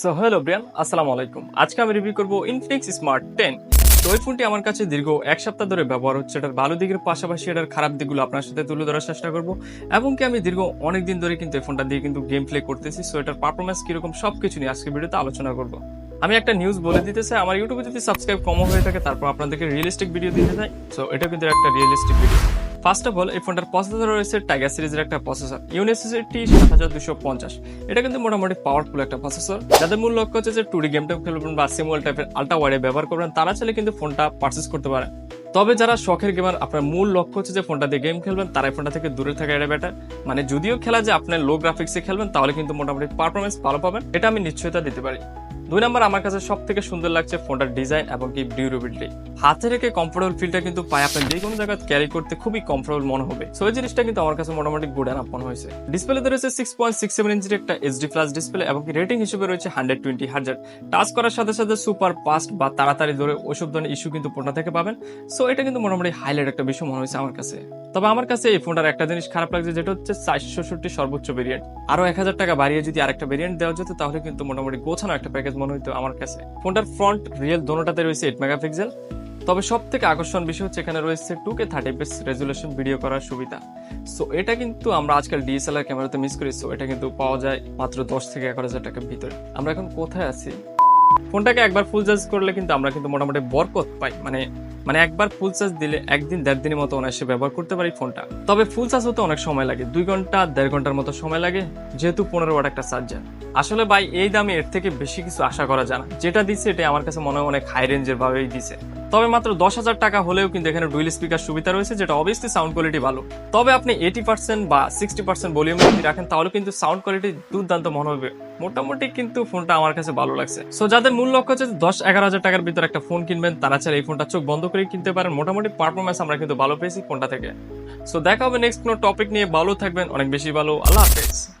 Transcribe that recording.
So hello আসসালামু আলাইকুম। আজকে আমি রিভিউ করব ইনফিনিক্স স্মার্ট টেন তো এই ফোনটি আমার কাছে দীর্ঘ এক সপ্তাহ ধরে ব্যবহার হচ্ছে, এটার ভালো দিকের পাশাপাশি এটার খারাপ দিকগুলো আপনার সাথে তুলে ধরার চেষ্টা করব। এবং কি আমি দীর্ঘ অনেক দিন ধরে কিন্তু এই ফোনটা দিয়ে কিন্তু গেম প্লে করতেছি সো এটার পারফরমেন্স কীরকম সব কিছু নিয়ে আজকে ভিডিওতে আলোচনা করব। আমি একটা নিউজ বলে দিতে চাই, আমার ইউটিউবে যদি সাবস্ক্রাইব কম হয়ে থাকে, তারপর আপনাদেরকে রিয়েলিস্টিক ভিডিও দিতে চাই সো এটা কিন্তু একটা realistic video first of all এই ফোনটার প্রসেসর রয়েছে টাইগার সিরিজের একটা প্রসেসর ইউনিসিটি সাত হাজার দুশো পঞ্চাশ। এটা কিন্তু মোটামুটি পাওয়ারফুল একটা প্রসেসর যাদের মূল লক্ষ্য হচ্ছে যে টুডি গেম টাইম খেলবেন বা সিমুয়াল টাইপের আল্ট্রা ওয়াইডে ব্যবহার করবেন, তারা চাইলে কিন্তু ফোনটা পারচেস করতে পারে। তবে যারা শখের গেমার আপনার মূল লক্ষ্য হচ্ছে যে ফোনটা দিয়ে গেম খেলবেন, তারা ফোনটা থেকে দূরে থাকা এটা বেটার মানে যদিও খেলা যে আপনার লো গ্রাফিক্সে খেলবেন, তাহলে কিন্তু মোটামুটি পারফরমেন্স ভালো পাবেন। এটা আমি নিশ্চয়তা দিতে পারি। দুই নম্বর আমার কাছে সব থেকে সুন্দর লাগছে ফোনটার ডিজাইন এবং কি ডিউরেবিলিটি। হাতে রেখে কমফোর্টেবল ফিলটা কিন্তু পায়ে আপনার যে কোনো জায়গায় ক্যারি করতে খুবই কমফোর্টেবল মনে হবে। সো এই জিনিসটা কিন্তু আমার কাছে মোটামুটি গুড অ্যান্ড মনে হয়েছে। ডিসপ্লেতে রয়েছে সিক্স পয়েন্ট সিক্স সেভেন ইঞ্চির একটা এইচডি প্লাস ডিসপ্লে এবং কি রেটিং হিসেবে রয়েছে হান্ড্রেড টোয়েন্টি হাজার টাচ করার সাথে সাথে সুপার ফাস্ট বা তাড়াতাড়ি ধরে ওইসব ধরনের ইস্যু কিন্তু ফোনটা থেকে পাবেন। সো এটা কিন্তু মোটামুটি হাইলাইট একটা বিষয় মনে হয়েছে আমার কাছে। তবে আমার কাছে এই ফোনটার একটা জিনিস খারাপ লাগছে যেটা হচ্ছে চারশোষট্টি সর্বোচ্চ ভেরিয়েন্ট আরও এক হাজার টাকা বাড়িয়ে যদি আরেকটা ভেরিয়েন্ট দেওয়া যেত তাহলে কিন্তু মোটামুটি গোছানো একটা প্যাকেজ মনে হইতো আমার কাছে। ফোনটার ফ্রন্ট রিয়েল দোনোটাতে রয়েছে এইট মেগাপিক্সেল। তবে সব থেকে আকর্ষণ বিষয় হচ্ছে এখানে রয়েছে two K thirty FPS resolution video করার সুবিধা। সো এটা কিন্তু আমরা আজকাল ডিএসএলআর ক্যামেরাতে মিস করি সো এটা কিন্তু পাওয়া যায় মাত্র দশ থেকে এগারো হাজার টাকার ভিতরে। আমরা এখন কোথায় আছি? ফোনটাকে একবার ফুল চার্জ করলে কিন্তু আমরা কিন্তু মোটামুটি বরকত পাই। মানে মানে একবার ফুল চার্জ দিলে একদিন, দেড় দিনের মতো অনায়াসে ব্যবহার করতে পারি ফোনটা। তবে ফুল চার্জ হতে অনেক সময় লাগে, দুই ঘণ্টা, দেড় ঘণ্টার মতো সময় লাগে, যেহেতু পনেরো ওয়াট একটা চার্জার। আসলে ভাই, এই দামে এর থেকে বেশি কিছু আশা করা যায় না। যেটা দিচ্ছে এটা আমার কাছে মনে হয় অনেক হাই রেঞ্জের ভাবেই দিছে। তবে মাত্র দশ হাজার টাকা হলেও কিন্তু এখানে ডুইল স্পিকার সুবিধা রয়েছে, যেটা অবভিয়াসলি সাউন্ড কোয়ালিটি ভালো। তবে আপনি এইটি পার্সেন্ট বা সিক্সটি পার্সেন্ট ভলিউম যদি রাখেন, তাহলে কিন্তু সাউন্ড কোয়ালিটি দুর্দান্ত মনে হবে। মোটামুটি কিন্তু ফোনটা আমার কাছে ভালো লাগছে। সো যাদের মূল লক্ষ্য হচ্ছে দশ এগারো হাজার টাকার ভিতরে একটা ফোন কিনবেন, তারা চাইলে এই ফোনটা চোখ বন্ধ করে কিনতে পারেন। মোটামুটি পারফরমেন্স আমরা কিন্তু ভালো পেয়েছি ফোনটা থেকে। সো দেখা হবে নেক্সট কোনো টপিক নিয়ে। ভালো থাকবেন, অনেক বেশি ভালো। আল্লাহ হাফেজ।